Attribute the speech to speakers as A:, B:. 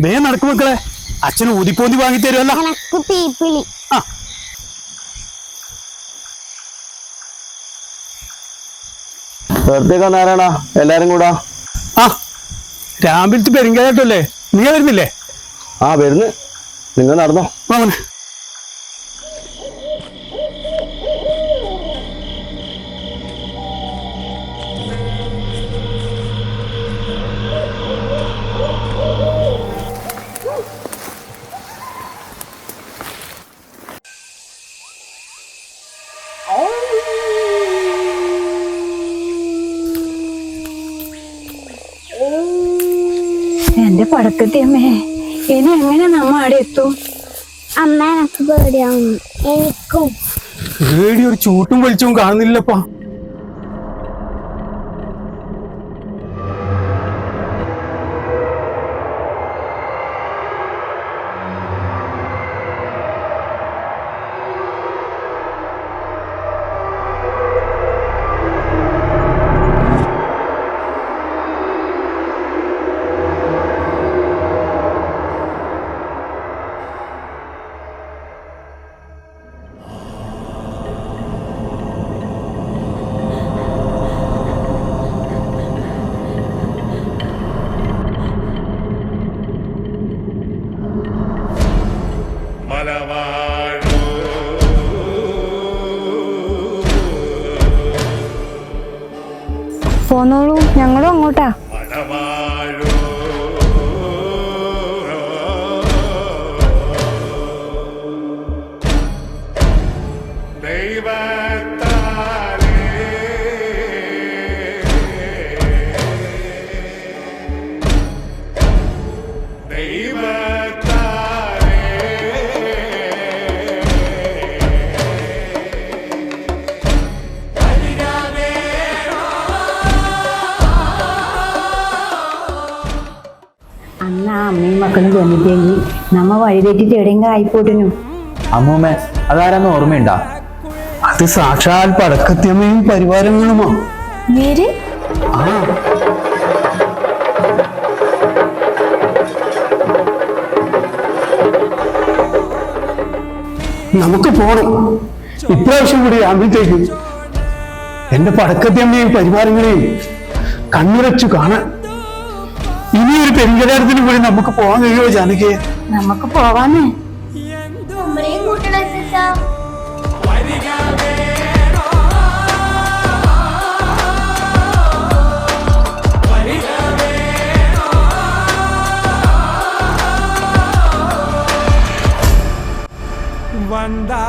A: വേ നടക്കും മക്കളെ. അച്ഛൻ ഊതിപ്പോന്തി വാങ്ങി തരുമല്ലോ ആ.
B: വെറുതെ എല്ലാരും കൂടാ.
A: ആ രാവിലത്തെ പെരുങ്കാലട്ടല്ലേ നീ വരുന്നില്ലേ?
B: ആ വരുന്നു. നിങ്ങൾ നടന്നോ.
A: വാമനെ
C: എന്റെ പടക്കത്തി അമ്മേ ഇനി എങ്ങനെ നമ്മ അവിടെ എത്തും?
D: അമ്മ എനക്ക് പേടിയാവുന്നു. എനിക്കും.
A: പേടി ഒരു ചൂട്ടും വലിച്ചും കാണുന്നില്ലപ്പാ.
E: മലവാഴൂ.
C: പോന്നോളൂ. ഞങ്ങളും അങ്ങോട്ടാ.
E: മലവാഴൂ.
C: അന്ന് ആ അമ്മയും മക്കളും ചെന്നിട്ടെങ്കിൽ നമ്മ വഴി തെറ്റിട്ട് എവിടെയെങ്കിലും ആയിപ്പോട്ടിനു
B: അമ്മൂമ്മ അതാരാന്ന് ഓർമ്മയുണ്ടാ?
A: അത് സാക്ഷാൽ പടക്കത്തിയമ്മയും പരിവാരങ്ങളുമോ.
C: വീര്
A: ആ. നമുക്ക് പോണം. ഇപ്രാവശ്യം കൂടി ആകുമ്പോഴത്തേക്കും എന്റെ പടക്കത്തിയമ്മയും പരിവാരങ്ങളെയും കണ്ണുരച്ചു കാണാൻ. ഇനിയൊരു പെരുങ്കലാരത്തിന് കൂടി നമുക്ക് പോവാൻ കഴിയുമോ ജാനകി
C: നമുക്ക്
D: പോവാനേ
E: വന്ദാ